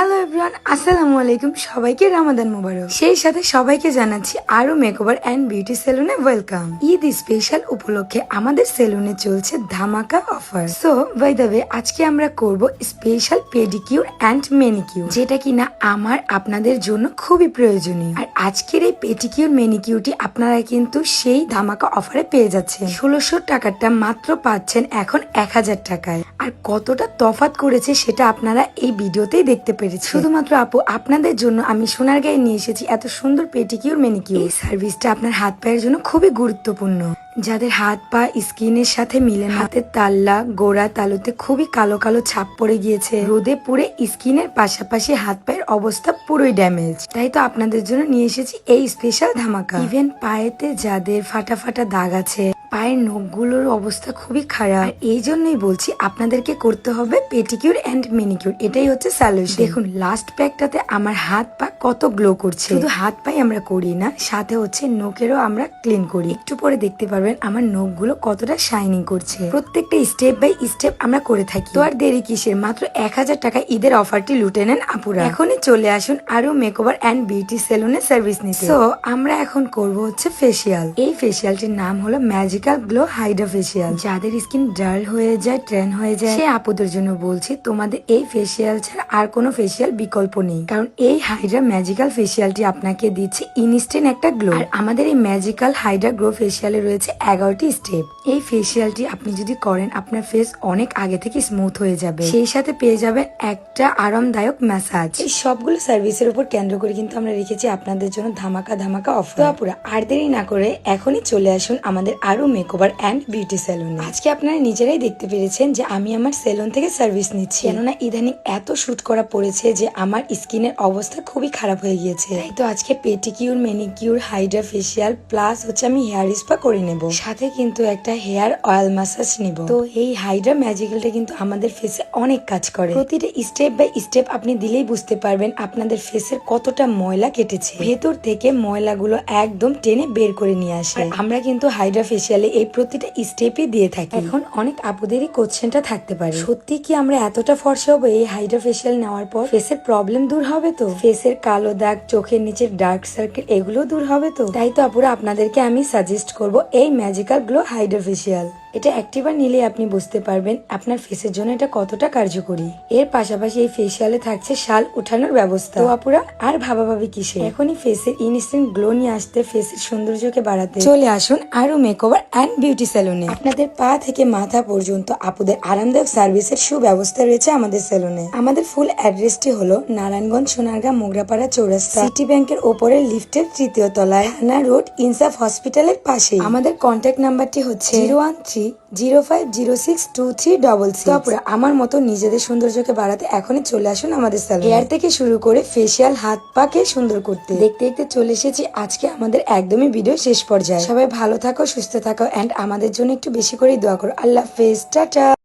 Everyone আসসালামু আলাইকুম। সবাইকে রামাদান মোবারক। সেই সাথে সবাইকে জানাচ্ছি আরও মেকওভার অ্যান্ড বিউটি সেলুনে ওয়েলকাম। ঈদ স্পেশাল উপলক্ষে আমাদের সেলুনে চলছে ধামাকা offer. So by the way আজকে আমরা করব স্পেশাল পেডিকিউর অ্যান্ড মেনিকিউর যেটা কিনা আমার, আপনাদের জন্য খুবই প্রয়োজনীয়। আর আজকের এই পেডিকিউর মেনিকিউরটি আপনারা কিন্তু সেই ধামাকা অফারে পেয়ে যাচ্ছেন। ষোলোশো টাকাটা মাত্র পাচ্ছেন এখন এক হাজার টাকায়। আর কতটা তফাত করেছে সেটা আপনারা এই ভিডিওতেই দেখতে পেরেছি। শুধুমাত্র আপু আপনাদের জন্য আমি সোনার গায়ে নিয়ে এসেছি এত সুন্দর পেটিকিউর মেনিকিউর এই সার্ভিসটা আপনার হাত পায়ের জন্য খুবই গুরুত্বপূর্ণ। যাদের হাত পা স্কিনের সাথে মিলে না হাতের তাল্লা গোড়া তালুতে খুবই কালো কালো ছাপ পড়ে গিয়েছে। রোদে পুড়ে স্কিনের পাশাপাশি হাত পায়ের অবস্থা পুরোই ড্যামেজ তাই তো আপনাদের জন্য নিয়ে এসেছি এই স্পেশাল ধামাকা। ইভেন পায়েতে যাদের ফাটা ফাটা দাগ আছে পায়ের নখগুলোর অবস্থা খুবই খারাপ। এই জন্যই বলছি, আপনাদেরকে করতে হবে পেটিকিউর অ্যান্ড মেনিকিউর। এটাই হচ্ছে সলিউশন দেখুন লাস্ট প্যাকটাতে আমার হাত পা কত গ্লো করছে। শুধু হাত পাই আমরা করি না, সাথে হচ্ছে নখেরও আমরা ক্লিন করি। একটু পরে দেখতে পারবেন আমার নখগুলো কতটা শাইনিং করছে। প্রত্যেকটা স্টেপ বাই স্টেপ আমরা করে থাকি। তো আর দেরি কিসের? মাত্র এক হাজার টাকা ঈদের অফারটি লুটে নেন আপুরা। এখনই চলে আসুন আরও মেকওভার অ্যান্ড বিউটি সেলুনে সার্ভিস নিতে। তো আমরা এখন করব হচ্ছে ফেসিয়াল এই ফেসিয়ালটির নাম হলো ম্যাজিক্যাল গ্লো হাইড্রা ফেসিয়াল যাদের স্কিন ডাল হয়ে যায় ট্রেন হয়ে যায়, সে আপুদের জন্য বলছি, তোমাদের এই ফেসিয়াল ছাড়া আর কোনো ফেসিয়াল বিকল্প নেই। কারণ এই হাইড্রা ম্যাজিক্যাল ফেসিয়ালটি আপনাকে দিচ্ছে ইনস্ট্যান্ট একটা গ্লো আর আমাদের এই ম্যাজিক্যাল হাইড্রা গ্লো ফেসিয়ালে রয়েছে এগারোটি স্টেপ এই ফেসিয়ালটি আপনি যদি করেন, আপনার ফেস অনেক আগে থেকে স্মুথ হয়ে যাবে। সেই সাথে পেয়ে যাবেন একটা আরামদায়ক ম্যাসাজ এই সবগুলো সার্ভিসের উপর কেন্দ্র করে কিন্তু আমরা রেখেছি আপনাদের জন্য ধামাকা ধামাকা আপুরা, আর দেরি না করে এখনই চলে আসুন আমাদের আরও মেকওভার অ্যান্ড বিউটি সেলুন আজকে আপনারা নিজেরাই দেখতে পেরেছেন যে আমি আমার সেলুন থেকে সার্ভিস নিচ্ছি। কেননা ইদানিং এত শুট করা পড়েছে যে আমার স্কিনের অবস্থা খুবই খারাপ হয়ে গিয়েছে। তাই তো আজকে pedicure manicure hydra facial plus হচ্ছে আমি হেয়ার স্পা করে নেব। সাথে কিন্তু একটা হেয়ার অয়েল ম্যাসাজ নিব। তো এই হাইড্রা ম্যাজিক্যালটা কিন্তু আমাদের ফেসে অনেক কাজ করে। প্রতিটা স্টেপ বাই স্টেপ আপনি দিলেই বুঝতে পারবেন আপনাদের ফেসের কতটা ময়লা কেটেছে। ভেতর থেকে ময়লাগুলো একদম টেনে বের করে নিয়ে আসে। আমরা কিন্তু হাইড্রা ফেসিয়ালে এই প্রতিটা স্টেপই দিয়ে থাকি। এখন অনেক আপুদেরই কোশ্চেনটা থাকতে পারে। সত্যি কি আমরা এতটা ফর্সা হব এই হাইড্রা ফেসিয়াল নেওয়ার পর? ফেসের প্রবলেম দূর হবে তো? ফেসের কালো দাগ চোখের নিচের ডার্ক সার্কেল এগুলো দূর হবে তো? তাই তো আপুরা আপনাদেরকে আমি সাজেস্ট করব এই ম্যাজিক্যাল গ্লো হাইড্রা ফেসিয়াল এটা একটিবার নিলে আপনি বুঝতে পারবেন আপনার ফেসের জন্য এটা কতটা কার্যকরী। এর পাশাপাশি এই ফেসিয়ালে থাকছে শাল উঠানোর ব্যবস্থা। আপুরা, আর ভাবাভাবি কিসে? এখনই ফেসের ইনস্ট্যান্ট গ্লো নিয়ে আসতে ফেসের সৌন্দর্যকে বাড়াতে। চলে আসুন আরও মেকওভার অ্যান্ড বিউটি সেলুনে আপনাদের পা থেকে মাথা পর্যন্ত আপুদের আরামদায়ক সার্ভিসের সুব্যবস্থা রয়েছে আমাদের সেলুনে আমাদের ফুল অ্যাড্রেসটি হলো নারায়ণগঞ্জ, সোনারগাঁ, মোগরাপাড়া, চৌরাস্তা। সিটি ব্যাংকের ওপরে লিফটের তৃতীয় তলায়। থানা রোড ইনসাফ হসপিটালের পাশে আমাদের কন্ট্যাক্ট নাম্বারটি হচ্ছে zero one three zero five zero six two three double six. তারপরে আমার মতো নিজেদের সৌন্দর্যকে বাড়াতে এখনই চলে আসুন আমাদের স্যালন হেয়ার থেকে শুরু করে ফেসিয়াল হাত পাকে সুন্দর করতে। দেখতে দেখতে চলে এসেছি আজকে আমাদের একদমই ভিডিও শেষ পর্যায়ে। সবাই ভালো থাকো সুস্থ থাকো অ্যান্ড আমাদের জন্য একটু বেশি করেই দোয়া করো। আল্লাহ হাফেজ টাটা।